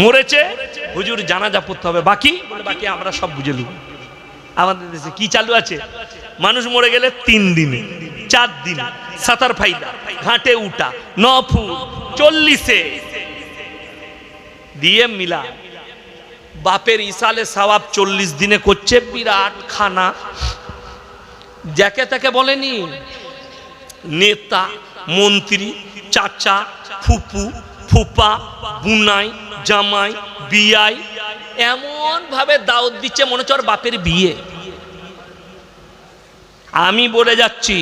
মরেছে, হুজুর জানাজা পড়তে হবে, বাকি? বাকি আমরা সব বুঝে নেব। আমাদের দেশে কি চালু আছে? মানুষ মরে গেলে তিন দিনে, চার দিন, সাতার ফাইদা ঘাটে উঠা, ন ফুল চল্লিশে। দিয়ে মিলা, বাপের ইসালে সওয়াব চল্লিশ দিনে করছে বিরাট খানা। যাকে তাকে বলেনি, নেতা, মন্ত্রী, চাচা, ফুপু ফুপা, বুনাই, জামাই, বিয়াই এমন ভাবে দাওয়াত দিচ্ছে মনে হচ্ছে ওর বাপের বিয়ে। আমি বলে যাচ্ছি,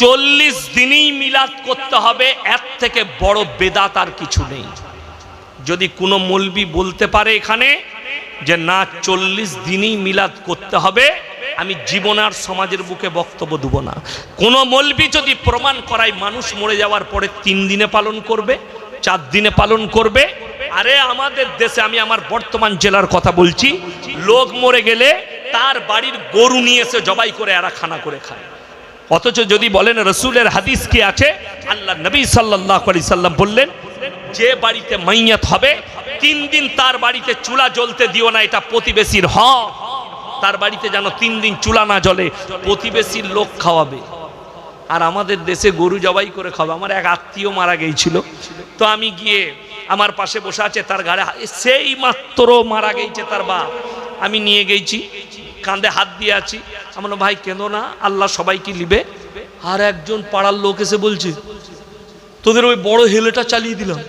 চল্লিশ দিনই মিলাদ করতে হবে, এর থেকে বড় বেদাত আর কিছু নেই। যদি কোনো মলবি বলতে পারে এখানে যে না, চল্লিশ দিনই মিলাদ করতে হবে, আমি জীবন আর সমাজের বুকে বক্তব্য দেবো না। কোনো মলবি যদি প্রমাণ করায় মানুষ মরে যাওয়ার পরে তিন দিনে পালন করবে চার দিনে পালন করবে। আরে আমাদের দেশে আমি আমার বর্তমান জেলার কথা বলছি, লোক মরে গেলে তার বাড়ির গরু নিয়ে এসে জবাই করে এরা খানা করে খায়। অথচ যদি বলেন রসুলের হাদিস কি আছে আল্লাহ নবী সাল্লাহ সাল্লাম বললেন, যে বাড়িতে মাইয়াত হবে, তিন দিন তার বাড়িতে চুলা জ্বলতে দিও না, এটা প্রতিবেশীর হক। তার বাড়িতে যেন তিন দিন চুলা না জ্বলে, প্রতিবেশীর লোক খাওয়াবে। আর আমাদের দেশে গরু জবাই করে খাবে আমার এক আত্মীয় মারা গিয়েছিল তো আমি গিয়ে আমার পাশে বসে আছে, তার ঘাড়ে সেই মাত্র মারা গেছে তার বাপ। আমি নিয়ে গেছি, কাঁধে হাত দিয়ে আছি। আমার ভাই কেন না, আল্লাহ সবাইকে লিবে আর একজন পাড়ার লোক এসে বলছে, তোদের ওই বড় হেলেটা চালিয়ে দিলাম।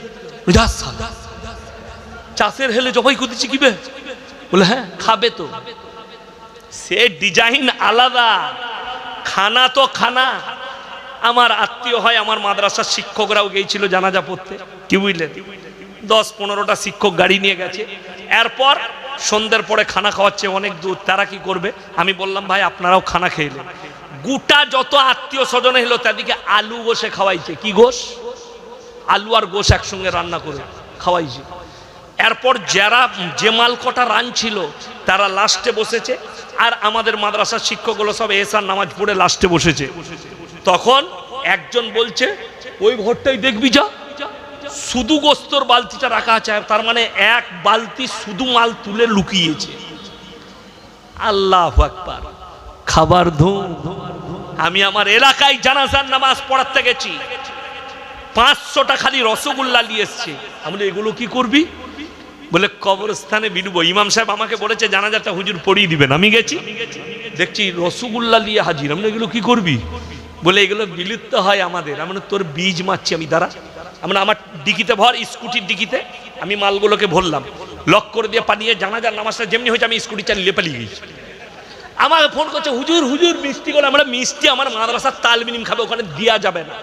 চাষের হেলে জবাই করতেছি কিবে বলে হ্যাঁ খাবে তো। সে ডিজাইন আলাদা। খানা তো খানা। আমার আত্মীয় হয়, আমার মাদ্রাসার শিক্ষকরাও গিয়েছিল জানাজা পড়তে। কি বুঝলেন দশ পনেরোটা শিক্ষক গাড়ি নিয়ে গেছে। এরপর সন্ধ্যের পরে খানা খাওয়াচ্ছে অনেক দূর। তারা কি করবে? আমি বললাম, ভাই, আপনারাও খানা খেলেন গোটা যত আত্মীয় স্বজন এলো, তাদেরকে আলু গোসে খাওয়াইছে। কি গোস আলু আর গোস একসঙ্গে রান্না করে খাওয়াইছে। এরপর যারা যে মাল কটা রান ছিল, তারা লাস্টে বসেছে। আর আমাদের মাদ্রাসার শিক্ষকগুলো সব এসার নামাজ পড়ে লাস্টে বসেছে। তখন একজন বলছে, ওই ঘরটাই দেখবি যা। শুধু গোস্তর বালতিটা রাখা আছে, তার মানে এক বালতি শুধু মাল তুলে লুকিয়েছে। আল্লাহ আকবার। খাবার ধুম। আমি আমার এলাকায় জানাজার নামাজ পড়াতে গেছি। পাঁচশোটা খালি রসগোল্লা নিয়ে এসছে। আমি এগুলো কি করবি? বলে, কবরস্থানে বিলুবো ইমাম সাহেব আমাকে বলেছে জানাজারটা হুজুর পড়িয়ে দিবেন। আমি গেছি, দেখছি রসগোল্লা নিয়ে হাজির। আমি এগুলো কি করবি? বলে এগুলো বিলুপ্ত হয় আমাদের। আমি তোর বীজ মারছি আমি, দাঁড়া। আমরা আমার ডিকিতে ভর, স্কুটির ডিকিতে। আমি মালগুলোকে ভরলাম। লক করে দিয়ে পানিয়ে জানাজার নামাজটা যেমনি হয়েছে, আমি স্কুটি চালিয়ে পালিয়ে গেছি আমাকে ফোন করছে, হুজুর হুজুর, মিষ্টি করে আমরা মিষ্টি আমার মাদ্রাসার তালমিনিম খাবে, ওখানে দেওয়া যাবে না।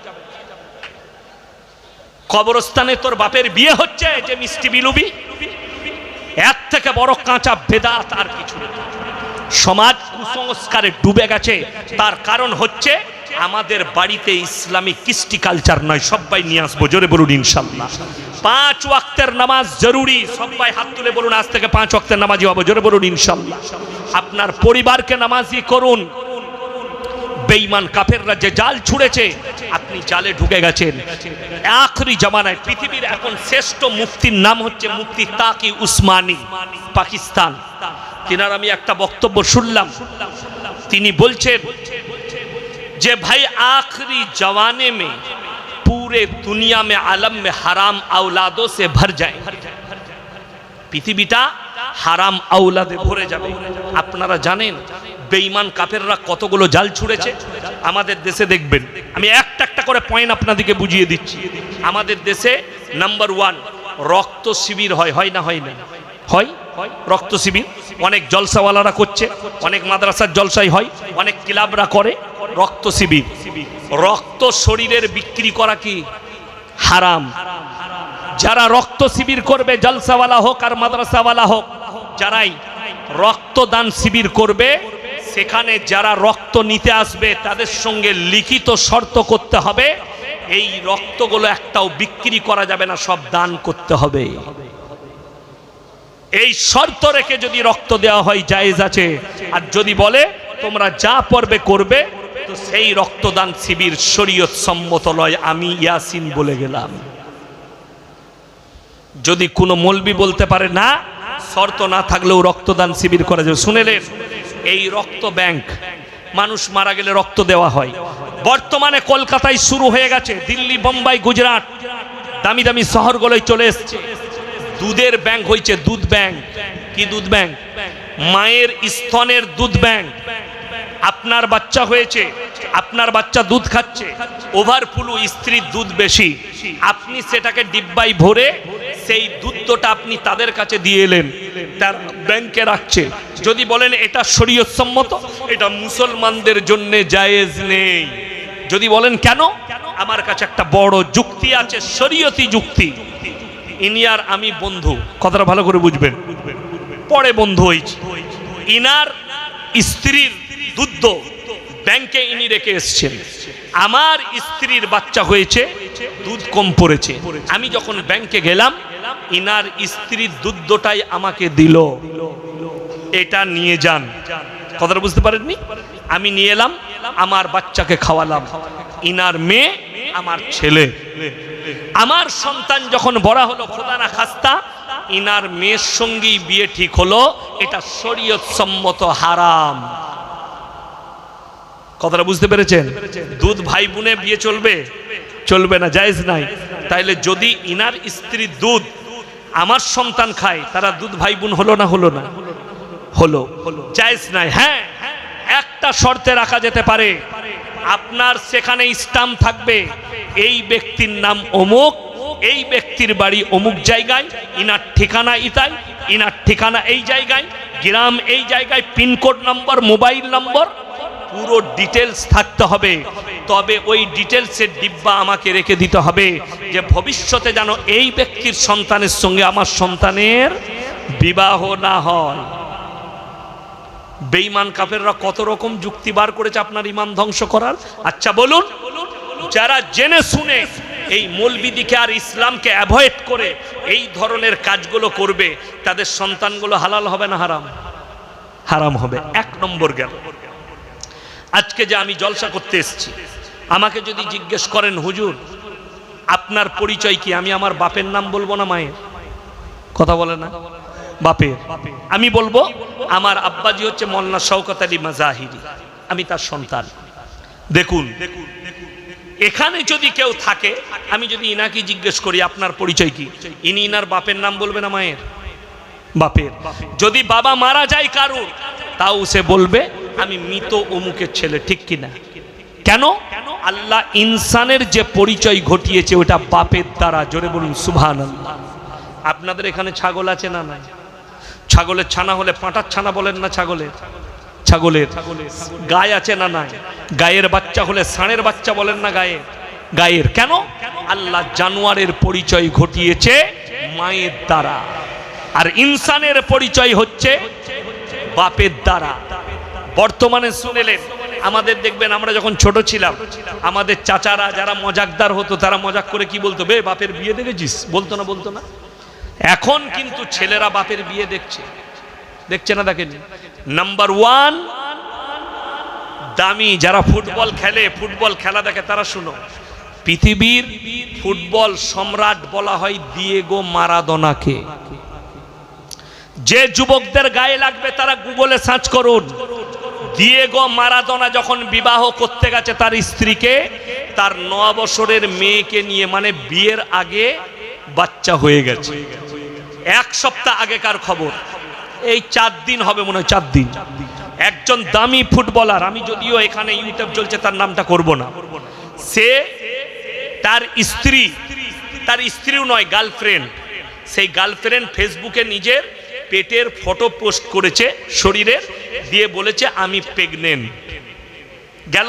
কবরস্থানে তোর বাপের বিয়ে হচ্ছে, যে মিষ্টি বিলুবি। এর থেকে বড় কাঁচা বেদাত আর কিছু। সমাজ কুসংস্কারে ডুবে গেছে। তার কারণ হচ্ছে আমাদের বাড়িতে ইসলামিক কৃষ্টি কালচার নয়, সবাই নিয়ে আসব, জোরে বলুন ইনশাল্লাহ। পাঁচ ওয়াক্তের নামাজ জরুরি, সবাই হাত তুলে বলুন, আজ থেকে পাঁচ ওয়াক্তের নামাজি হব, জোরে বলুন ইনশাল্লাহ। আপনার পরিবারকে নামাজি করুন। বেঈমান কাফেররা যে জাল ছুঁড়েছে, আপনি জালে ঢুকে গেছেন। আখরি জামানায় পৃথিবীর এখন শ্রেষ্ঠ মুফতির নাম হচ্ছে মুফতি তাকি উসমানী, পাকিস্তান। তিনার আমি একটা বক্তব্য শুনলাম। তিনি বলছেন যে ভাই आखिरी जमाने में पूरे दुनिया में आलम में हराम औलादों से भर जाए পৃথিবীটা হারাম আউলাদে ভরে যাবে আপনারা জানেন বেঈমান কাফেররা কতগুলো জাল ছুঁড়েছে আমাদের দেশে দেখবেন আমি একটা একটা করে পয়েন্ট আপনাদেরকে বুঝিয়ে দিচ্ছি আমাদের দেশে নাম্বার ওয়ান রক্ত শিবির হয় হয় না হয় না হয় রক্ত শিবির অনেক জলসাওয়ালারা করছে অনেক মাদ্রাসার জলসাই হয় অনেক ক্লাবরা করে রক্ত শিবির। রক্ত শরীরের বিক্রি করা কি? হারাম। যারা রক্ত শিবির করবে, জলসাওয়ালা হোক আর মাদ্রাসাওয়ালা হোক, যারাই রক্তদান শিবির করবে, সেখানে যারা রক্ত নিতে আসবে, তাদের সঙ্গে লিখিত শর্ত করতে হবে। এই রক্তগুলো একটাও বিক্রি করা যাবে না, সব দান করতে হবে। এই শর্ত রেখে যদি রক্ত দেওয়া হয়, জায়েজ আছে। আর যদি বলে, তোমরা যা পর্বে করবে তো সেই রক্তদান শিবির শরীয়ত সম্মত নয়, আমি ইয়াসিন বলে গেলাম। যদি কোনো মলবি বলতে পারে না, শর্ত না থাকলেও রক্তদান শিবির করা যাবে। শুনেলেন? এই রক্ত ব্যাংক, মানুষ মারা গেলে রক্ত দেওয়া হয়। বর্তমানে কলকাতায় শুরু হয়ে গেছে, দিল্লি, বোম্বাই, গুজরাট, দামি দামি শহরগুলোয় চলে এসছে। দুধের ব্যাংক হয়েছে দুধ ব্যাংক। কি দুধ ব্যাংক? মায়ের স্তনের দুধ ব্যাংক। আপনার বাচ্চা হয়েছে, আপনার বাচ্চা দুধ খাচ্ছে ওভারফুলু স্ত্রীর দুধ বেশি। আপনি সেটাকে ডিব্বাই ভরে সেই দুধটা আপনি তাদের কাছে দিয়ে এলেন, তার ব্যাংকে রাখছে। যদি বলেন এটা শরীয়তসম্মত এটা মুসলমানদের জন্য জায়েজ নেই। যদি বলেন কেন? আমার কাছে একটা বড় যুক্তি আছে, শরীয়তি যুক্তি। ইনি আর আমি বন্ধু, কথাটা ভালো করে বুঝবেন। পরে বন্ধু হয়েছি। ইনার স্ত্রীর দুধ ব্যাংকে ইনি রেখে এসছেন। আমার স্ত্রীর বাচ্চা হয়েছে, দুধ কম পড়েছে। আমি যখন ব্যাংকে গেলাম, ইনার স্ত্রীর দুধটাই আমাকে দিল। এটা নিয়ে যান। কথাটা বুঝতে পারেননি? আমি নিয়ে এলাম, আমার বাচ্চাকে খাওয়ালাম। ইনার মেয়ে, আমার ছেলে। আমার সন্তান যখন বড় হলো, খোদা না খাস্তা, ইনার মেয়ের সঙ্গেই বিয়ে ঠিক হলো। এটা শরীয়ত সম্মত হারাম। কথাটা বুঝতে পেরেছেন? দুধ ভাই বোনে বিয়ে চলবে? চলবে না, জায়েজ নাই। তাইলে যদি ইনার স্ত্রীর দুধ আমার সন্তান খায়, তারা দুধ ভাই বোন হলো না হলো না? হলো। জায়েজ নাই হ্যাঁ? একটা শর্তে রাখা যেতে পারে। আপনার সেখানে স্টাম্প থাকবে। এই ব্যক্তির নাম অমুক, এই ব্যক্তির বাড়ি অমুক জায়গায়, ইনার ঠিকানা ইতাই ইনার ঠিকানা এই জায়গায়, গ্রাম এই জায়গায়, পিনকোড নম্বর, মোবাইল নম্বর পুরো ডিটেলস থাকতে হবে। তবে ওই ডিটেলসের ডিব্বা আমাকে রেখে দিতে হবে যে ভবিষ্যতে যেন এই ব্যক্তির সন্তানের সঙ্গে আমার সন্তানের বিবাহ না হয়। বেঈমান কাফেররা কত রকম যুক্তি বার করেছে আপনার ইমান ধ্বংস করার? আচ্ছা বলুন। যারা জেনে শুনে এই মৌলবিদিকে আর ইসলামকে অ্যাভয়েড করে এই ধরনের কাজগুলো করবে, তাদের সন্তানগুলো হালাল হবে না হারাম? হারাম হবে। এক নম্বর গেল। আজকে যে আমি জলসা করতে এসেছি, আমাকে যদি জিজ্ঞেস করেন, হুজুর, আপনার পরিচয় কি? আমি আমার বাপের নাম বলব না মায়ের? কথা বলে না? বাপের? আমি বলব, আমার আব্বাজি হচ্ছে মল্লা শওকত আলী মাজাহিরি। আমি তার সন্তান। দেখুন, এখানে যদি কেউ থাকে, আমি যদি ইনাকে জিজ্ঞেস করি, আপনার পরিচয় কি? ইনি ইনার বাপের নাম বলবে না মায়ের? বাপের। যদি বাবা মারা যায় কারুর, তাও সে বলবে আমি মৃত অমুকের ছেলে, ঠিক কিনা? কেন? আল্লাহ ইনসানের যে পরিচয় ঘটিয়েছে, ওটা বাপের দ্বারা, জোরে বলুন সুভান আপনাদের এখানে ছাগল আছে না নাই? ছাগলের ছানা হলে পাঁটার ছানা বলেন না ছাগলের? ছাগলের। গায়ে আছে না নাই? গায়ের বাচ্চা হলে ষাঁড়ের বাচ্চা বলেন না গায়ে গায়ের কেন? আল্লাহ জানোয়ারের পরিচয় ঘটিয়েছে মায়ের দ্বারা। আর ইনসানের পরিচয় হচ্ছে বাপের দ্বারা। বর্তমানে শুনেলেন, আমাদের দেখবেন আমরা যখন ছোট ছিলাম, আমাদের চাচারা যারা মজাকদার হতো, তারা মজাক করে কি বলতো, বে, বাপের বিয়ে দেখেছিস? বলতো না বলতো না। এখন কিন্তু ছেলেরা বাপের বিয়ে দেখছে। দেখছে না দেখেনি নাম্বার ওয়ান দামি যারা ফুটবল খেলে, ফুটবল খেলা দেখে, তারা শুনো, পৃথিবীর ফুটবল সম্রাট বলা হয় দিয়েগো মারাদোনাকে যে যুবকদের গায়ে লাগবে, তারা গুগলে সার্চ করুন। দিয়েগো মারাদোনা যখন বিবাহ করতে গেছে তার স্ত্রীকে, তার ন বছরের মেয়েকে নিয়ে মানে বিয়ের আগে বাচ্চা হয়ে গেছে। এক সপ্তাহ আগেকার খবর। এই চার দিন হবে মনে হয়, চার দিন। একজন দামি ফুটবলার, আমি যদিও এখানে ইউটিউব চলছে, তার নামটা করব না। সে তার স্ত্রী, তার স্ত্রীও নয়, গার্লফ্রেন্ড। সেই গার্লফ্রেন্ড ফেসবুকে নিজের পেটের ফটো পোস্ট করেছে শরীরের, দিয়ে বলেছে, আমি প্রেগনেন্ট গেল?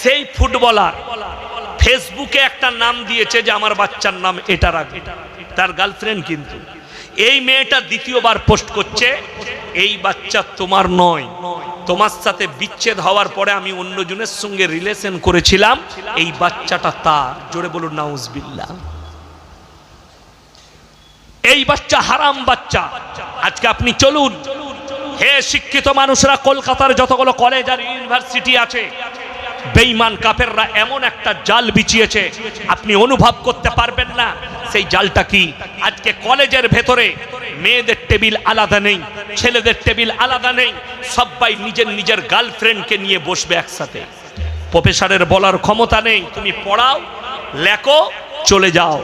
সেই ফুটবলার ফেসবুকে একটা নাম দিয়েছে যে, আমার বাচ্চার নাম এটা রাখবে তার গার্লফ্রেন্ড কিন্তু। এই মেয়েটা দ্বিতীয়বার পোস্ট করছে, এই বাচ্চা তোমার নয়। তোমার সাথে বিচ্ছেদ হওয়ার পরে আমি অন্যজনের সঙ্গে রিলেশন করেছিলাম। এই বাচ্চাটা তার। জোরে বলুন নাউজবিল্লা এই বাচ্চা হারাম বাচ্চা। আজকে আপনি চলুন। হে শিক্ষিত মানুষরা, কলকাতার যতগুলো কলেজ আর ইউনিভার্সিটি আছে, বেঈমান কাফেররা এমন একটা জাল বিছিয়েছে, আপনি অনুভব করতে পারবেন না। সেই জালটা কি? আজকে কলেজের ভেতরে মেয়েদের টেবিল আলাদা নেই, ছেলেদের টেবিল আলাদা নেই, সবাই নিজের নিজের গার্লফ্রেন্ডকে নিয়ে বসবে একসাথে। প্রফেসরের বলার ক্ষমতা নেই, তুমি পড়াও, লেখো, চলে যাও।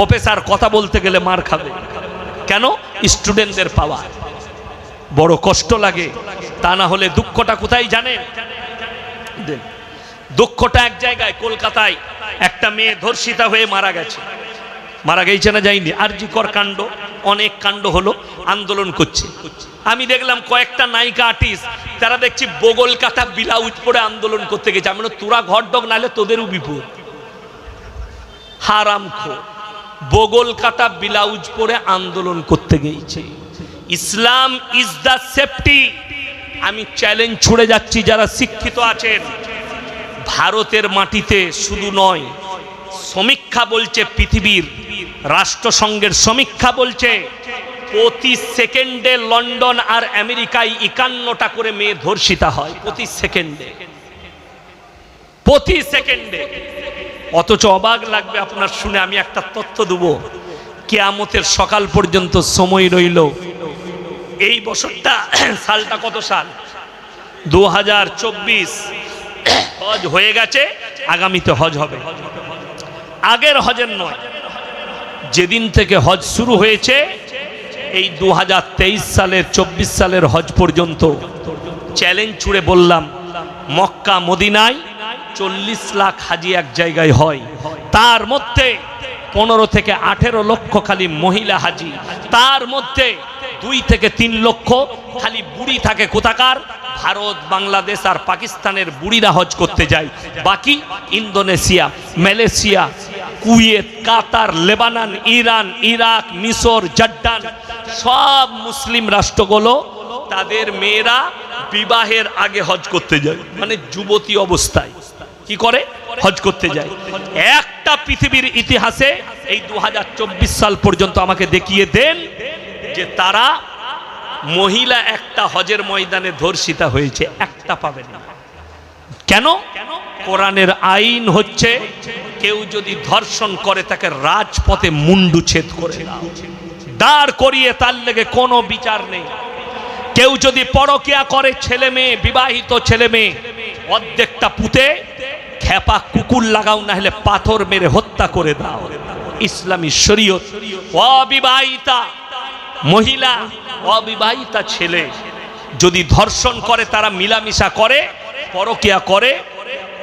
প্রফেসর কথা বলতে গেলে মার খাবে। কেন? স্টুডেন্টদের পাওয়া বড় কষ্ট লাগে। তা না হলে দুঃখটা কোথায় দেন। দুঃখটা এক জায়গায়, কলকাতায়। একটা মেয়ে ধর্ষিতা হয়ে মারা গেছে। মারা গেছে না যায়নি? আরজিকর কাণ্ড। অনেক কাণ্ড হলো, আন্দোলন করছে। আমি দেখলাম কয়েকটা নায়িকা আর্টিস্ট তারা দেখছি বগল কাটা ব্লাউজ পরে আন্দোলন করতে গেছে। আমি তোরা ঘর ডগ নাহলে তোদেরও বিপদ। হারাম খো বগল কাটা ব্লাউজ পরে আন্দোলন করতে গিয়েছে। ইসলাম ইজ দ্য সেফটি আমি চ্যালেঞ্জ ছুড়ে যাচ্ছি, যারা শিক্ষিত আছেন। ভারতের মাটিতে শুধু নয়, সমীক্ষা বলছে পৃথিবীর, রাষ্ট্রসংঘের সমীক্ষা বলছে, প্রতি সেকেন্ডে লন্ডন আর আমেরিকায় একান্নটা করে মেয়ে ধর্ষিতা হয়, প্রতি সেকেন্ডে। প্রতি সেকেন্ডে। অথচ অবাক লাগবে আপনার শুনে, আমি একটা তথ্য দেব। কেয়ামতের সকাল পর্যন্ত সময় রইল। এই বছরটা, সালটা কত সাল? দু হাজার চব্বিশ। হজ হয়ে গেছে, আগামীতে হজ হবে। আগের হজের নয়, যেদিন থেকে হজ শুরু হয়েছে, এই দু হাজার তেইশ সালের, চব্বিশ সালের হজ পর্যন্ত। চ্যালেঞ্জ ছুড়ে বললাম, মক্কা, মদিনায় চল্লিশ লাখ হাজি এক জায়গায় হয়। তার মধ্যে পনেরো থেকে আঠেরো লক্ষ খালি মহিলা হাজি। তার মধ্যে দুই থেকে তিন লক্ষ খালি বুড়ি থাকে কোথাকার? ভারত, বাংলাদেশ আর পাকিস্তানের বুড়িরা হজ করতে যায়। বাকি Indonesia, Malaysia, Kuwait, Qatar, Lebanon, Iran, Iraq, মিশর, জর্ডান সব মুসলিম রাষ্ট্রগুলো তাদের মেয়েরা বিবাহের আগে হজ করতে যায়। মানে যুবতী অবস্থায়। কি করে? হজ করতে যায়। একটা পৃথিবীর ইতিহাসে এই দু হাজার চব্বিশ সাল পর্যন্ত আমাকে দেখিয়ে দেন যে তারা মহিলা একটা হজের ময়দানে ধর্ষিতা হয়েছে, একটা পাবেন না। কেন? কোরআনের আইন হচ্ছে কেউ যদি ধর্ষণ করে তাকে রাজপথে মুন্ডু ছেদ করে। দাঁড় করিয়ে তার লেগে কোনো বিচার নেই। কেউ যদি পরকিয়া করে ছেলে মেয়ে, বিবাহিত ছেলে মেয়ে, অর্ধেকটা পুঁতে খেপা কুকুর লাগাও না হলে পাথর মেরে হত্যা করে দাও। ইসলামী শরীয়ত, অবিবাহিতা মহিলা, অবিবাহিতা ছেলে, যদি ধর্ষণ করে, তারা মিলামিশা করে, পরকিয়া করে,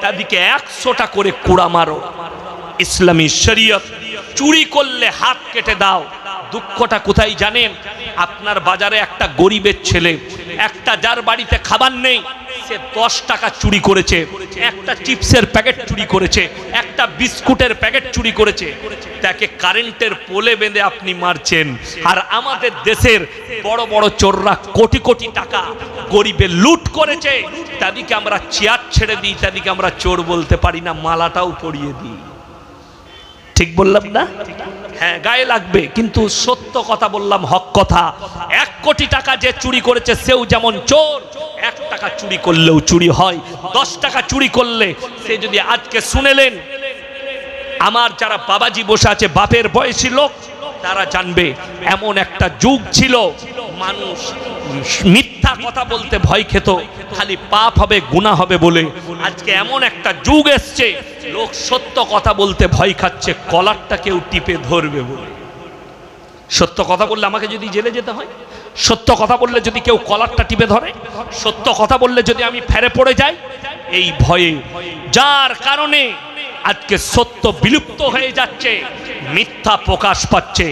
তাদেরকে একশোটা করে কুড়া মারো। ইসলামী শরীয়ত, চুরি করলে হাত কেটে দাও। দুঃখটা কোথায় জানেন? আপনার বাজারে একটা গরিবের ছেলে, একটা যার বাড়িতে খাবার নেই, সে দশ টাকা চুরি করেছে, একটা চিপসের প্যাকেট চুরি করেছে, একটা বিস্কুটের প্যাকেট চুরি করেছে। তাকে কারেন্টের পোলে বেঁধে আপনি মারছেন। আর আমাদের দেশের বড় বড় চোররা কোটি কোটি টাকা গরিবের লুট করেছে। তাদেরকে আমরা চেয়ার ছেড়ে দিই, তাদেরকে আমরা চোর বলতে পারি না, মালাটাও পরিয়ে দিই। ঠিক বললাম না? হ্যাঁ গায়ে লাগবে, কিন্তু সত্য কথা বললাম, হক কথা। এক কোটি টাকা যে চুরি করেছে, সেও যেমন চোর, এক টাকা চুরি করলেও চুরি হয়। দশ টাকা চুরি করলে সে যদি আজকে শুনেলেন, আমার যারা বাবাজি বসে আছে, বাপের বয়সী লোক, তারা জানবে, এমন একটা যুগ ছিল মানুষ মিথ্যা কথা বলতে ভয় খেত, খালি পাপ হবে গুণা হবে বলে। আজকে এমন একটা যুগ এসছে, লোক সত্য কথা বলতে ভয় খাচ্ছে, কলারটা কেউ টিপে ধরবে বলে। সত্য কথা বললে আমাকে যদি জেলে যেতে হয়, সত্য কথা বললে যদি কেউ কলারটা টিপে ধরে, সত্য কথা বললে যদি আমি ফেরে পড়ে যাই, এই ভয়ে, যার কারণে আজকে সত্য বিলুপ্ত হয়ে যাচ্ছে, মিথ্যা প্রকাশ পাচ্ছে।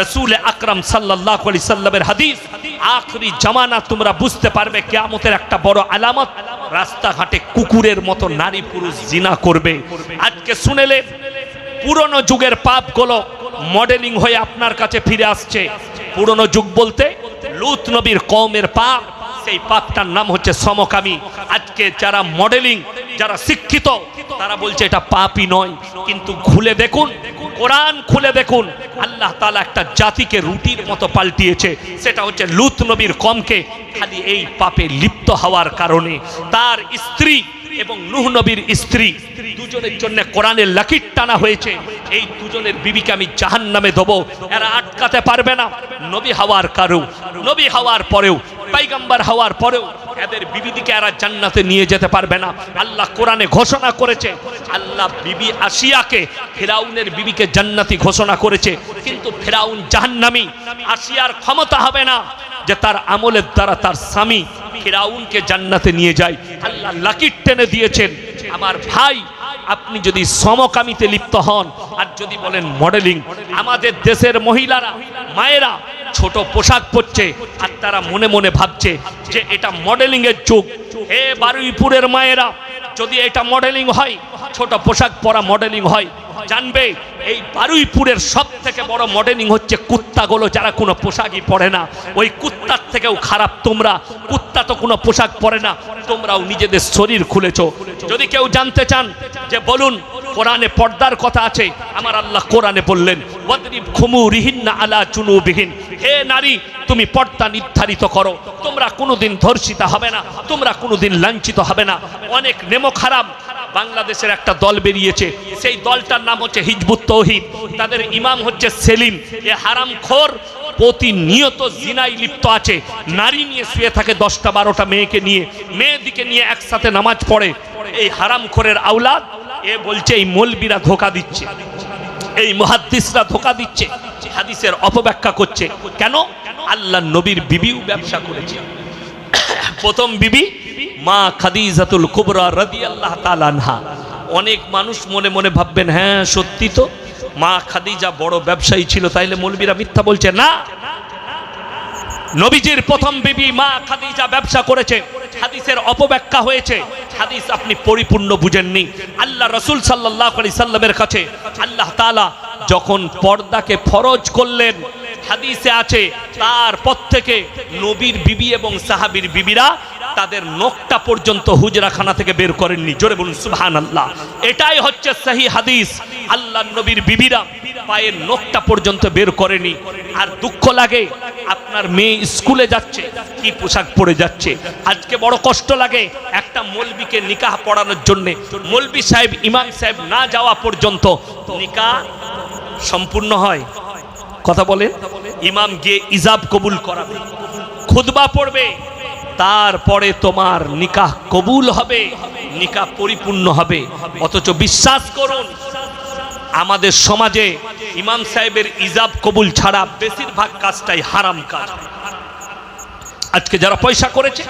রসুল আকরাম সাল্লাহ আলি সাল্লামের হাদিস, আখরি জামানা তোমরা বুঝতে পারবে, কেয়ামতের একটা বড় আলামত। রাস্তাঘাটে কুকুরের মতো নারী পুরুষ জিনা করবে। আজকে শুনেলে পুরনো যুগের পাপগুলো মডেলিং হয়ে আপনার কাছে ফিরে আসছে। পুরনো যুগ বলতে লুত নবীর কমের পাপ, সেই পাপটার নাম হচ্ছে সমকামী। আজকে যারা মডেলিং যারা শিক্ষিত, তারা বলছে এটা পাপই নয়। কিন্তু খুলে দেখুন, কোরআন খুলে দেখুন, আল্লাহ তালা একটা জাতিকে রুটির মতো পাল্টিয়েছে। সেটা হচ্ছে লুত নবীর কমকে খালি এই পাপে লিপ্ত হওয়ার কারণে। তার স্ত্রী এবং নুহ নবীর স্ত্রী দুজনের জন্য কোরআনের লাকির টানা হয়েছে। এই দুজনের বিবিকে আমি জাহান নামে দেবো এরা আটকাতে পারবে না। নবী হওয়ার কারু নবী হওয়ার পরেও, পাইগাম্বার হওয়ার পরেও এদের বিবিদিকে এরা জান্নাতে নিয়ে যেতে পারবে না। আল্লাহ কোরআনে ঘোষণা করেছে, আল্লাহ বিবি আসিয়াকে, ফেরাউনের বিবিকে জান্নাতি ঘোষণা করেছে। কিন্তু ফেরাউন জাহান্নামি, আসিয়ার ক্ষমতা হবে না যে তার আমলের দ্বারা তার স্বামী ফেরাউনকে জান্নাতে নিয়ে যায়। আল্লাহ লাকির টেনে দিয়েছেন, আমার ভাই, আপনি যদি সমকামিতে লিপ্ত হন, আর যদি বলেন মডেলিং, আমাদের দেশের মহিলারা, মায়েরা ছোট পোশাক পরছে আর তারা মনে মনে ভাবছে যে এটা মডেলিং এর যুগ। হে বারুইপুরের মায়েরা, যদি এটা মডেলিং হয়, ছোট পোশাক পরা মডেলিং হয়, জানবে এই বারুইপুরের সব থেকে বড় মডেলিং হচ্ছে কুত্তাগুলো যারা কোনো পোশাকই পরে না। ওই কুত্তার থেকেও খারাপ তোমরা, কুত্তা তো কোনো পোশাক পরে না, তোমরাও নিজেদের শরীর খুলেছো। যদি কেউ জানতে চান যে বলুন, কোরআনে পর্দার কথা আছে, আমার আল্লাহ কোরআনে বললেন ওয়াদরিব খুমু রিহিন্না আলা চুনুবিহীন হে নারী, তুমি পর্দা নির্ধারিত করো। তোমরা কোনোদিন ধর্ষিতা হবে না, তোমরা কোনোদিন লাঞ্ছিত হবে না। অনেক নেমো খারাপ বাংলাদেশের একটা দল বেরিয়েছে। সেই দলটার নাম হচ্ছে হিজবুত তৌহিদ। তাদের ইমাম হচ্ছে সেলিম। এ হারাম খোর, প্রতিনিয়ত জিনাই লিপ্ত আছে। নারী নিয়ে শুয়ে থাকে দশটা, বারোটা মেয়েকে নিয়ে। মেয়েদিকে নিয়ে একসাথে নামাজ পড়ে। এই হারাম খোরের আওলাদ, এ বলছে এই মলবিরা ধোকা দিচ্ছে। এই মহাদ্দিসরা ধোকা দিচ্ছে, হাদিসের অপব্যাখ্যা করছে। কেন? আল্লাহ নবীর বিবিও ব্যবসা করেছে। প্রথম বিবি মা খাদিজাতুল কুবরা রাদিয়াল্লাহু তাআলা আনহা। অনেক মানুষ মনে মনে ভাববেন হ্যাঁ সত্যি তো। মা খাদিজা বড় ব্যবসায়ী ছিল, তাইলে মৌলবীরা মিথ্যা বলছে, না। নবীজির প্রথম বিবি মা খাদিজা ব্যবসা করেছে। হাদিসের অপব্যাখ্যা হয়েছে। হাদিস আপনি পরিপূর্ণ বুঝেননি। আল্লাহ রসুল সাল্লাহ আলি সাল্লামের কাছে আল্লাহ তালা যখন পর্দাকে ফরজ করলেন, হাদিসে আছে, তারপর থেকে নবীর বিবি এবং সাহাবীর বিবিরা তাদের নখটা পর্যন্ত হুজরাখানা থেকে বের করেননি। জোরে বলুন সুবহান আল্লাহ এটাই হচ্ছে সহি হাদিস। আল্লাহ নবীর বিবিরা পায়ের নখটা পর্যন্ত বের করেনি। আর দুঃখ লাগে, আপনার মেয়ে স্কুলে যাচ্ছে, কি পোশাক পরে যাচ্ছে? আজকে বড় কষ্ট লাগে একটা মলবিকে নিকাহ পড়ানোর জন্যে। মলবি সাহেব, ইমাম সাহেব না যাওয়া পর্যন্ত নিকাহ সম্পূর্ণ হয়। কথা বলে ইমাম গিয়ে ইজাব কবুল করাবে। খুদবা পড়বে তারপরে তোমার নিকাহ কবুল হবে, নিকাহ পরিপূর্ণ হবে। অথচ বিশ্বাস করুন, আমাদের সমাজে ইমাম সাহেবের ইজাব কবুল ছাড়া বেশিরভাগ কাজটাই হারাম কাজ। আজকে যারা পয়সা করেছে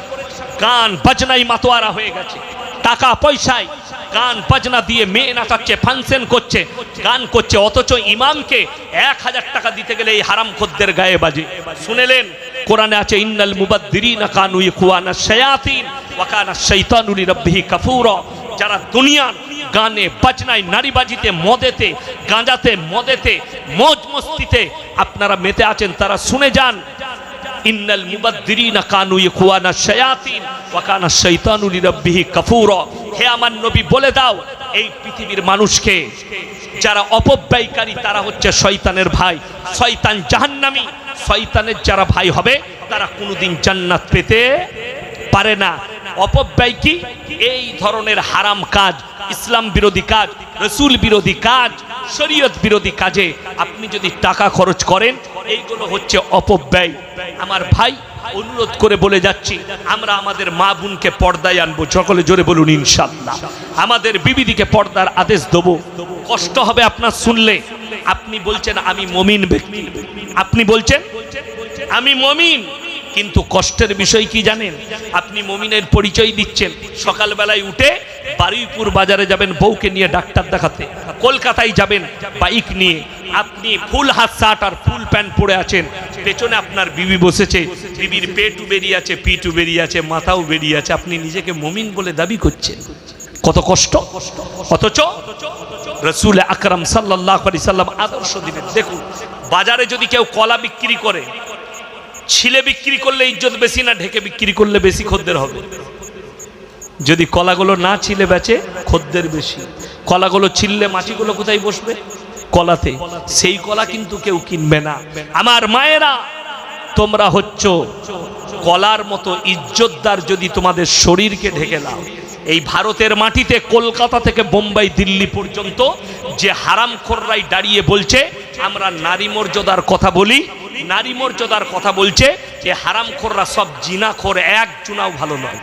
গান বাজনাই মাতোয়ারা হয়ে গেছে, টাকা পয়সায় গান বাজনা দিয়ে মেয়ে নাচাচ্ছে ফাংশন করছে, গান করছে, অথচ ইমামকে এক হাজার টাকা দিতে গেলে এই হারাম খদ্দের গায়ে বাজে। শুনেলেন? কোরআনে আছে, ইন্নাল মুবাদ্দিরিনা কানু ইখওয়ানা শায়াতিন ওয়া কানা শাইতানু লিরাব্বিহি কাফুরা। যারা দুনিয়ার গানে, বাজনায়, নারীবাজিতে, মদেতে, গাঁজাতে, মদেতে মজ মস্তিতে আপনারা মেতে আছেন, তারা শুনে যান। ইন্নাল মুবাদ্দিরিনা কানু ইখওয়ানা শায়াতিন ওয়া কানা শাইতানু লিরাব্বিহি কাফুরা। হে আমার নবী, বলে দাও, এই পৃথিবীর মানুষকে যারা অপব্যয়কারী, তারা হচ্ছে শয়তানের ভাই। শয়তান জাহান্নামী। শয়তানের যারা ভাই হবে, তারা কোনোদিন জান্নাত পেতে পারে না। অপব্যয় কি? এই ধরনের হারাম কাজ, ইসলাম বিরোধী কাজ, রসুল বিরোধী কাজ শরীয়ত বিরোধী কাজে আপনি যদি টাকা খরচ করেন, এইগুলো হচ্ছে অপব্যয়। আমার ভাই অনুরোধ করে বলে যাচ্ছি, আমরা আমাদের মা বোনকে পর্দায় আনব, সকলে জোরে বলুন ইনশাল্লাহ আমাদের বিবিদিকে পর্দার আদেশ দেবো। কষ্ট হবে আপনার শুনলে। আপনি বলছেন, আমি মমিন ব্যক্তি। আপনি বলছেন, আমি মমিন। কিন্তু কষ্টের বিষয় কি জানেন? আপনি মমিনের পরিচয় দিচ্ছেন। সকালবেলায় উঠে বারুইপুর বাজারে যাবেন বউকে নিয়ে ডাক্তার দেখাতে। কলকাতায় যাবেন বাইক নিয়ে। আপনি ফুল হাত শার্ট আর ফুল প্যান্ট পরে আছেন। পেছনে আপনার বিবি বসেছে। বিবির পেটু বেরিয়ে আছে পিটু বেরিয়ে আছে, মাথাও বেরিয়ে আছে। আপনি নিজেকে মমিন বলে দাবি করছেন। কত কষ্ট? অথচ রসুল আকরাম সাল্লাহ সাল্লাম আদর্শ দিলেন দেখুন, বাজারে যদি কেউ কলা বিক্রি করে ছিলে বিক্রি করলে ইজ্জত বেশি না ঢেকে বিক্রি করলে বেশি খদ্দের হবে? যদি কলাগুলো না ছিলে বেচে, খদ্দের বেশি। কলাগুলো ছিললে মাটিগুলো কোথায় বসবে? কলাতে। সেই কলা কিন্তু কেউ কিনবে না। আমার মায়েরা, তোমরা হচ্ছ কলার মতো ইজ্জতদার যদি তোমাদের শরীরকে ঢেকে দাও। এই ভারতের মাটিতে কলকাতা থেকে বোম্বাই দিল্লি পর্যন্ত যে হারাম খোররাই দাঁড়িয়ে বলছে আমরা নারী মর্যাদার কথা বলি। নারী মর্যাদার কথা বলছে যে হারাম খোররা সব জিনা খোর এক চুনাও ভালো নয়।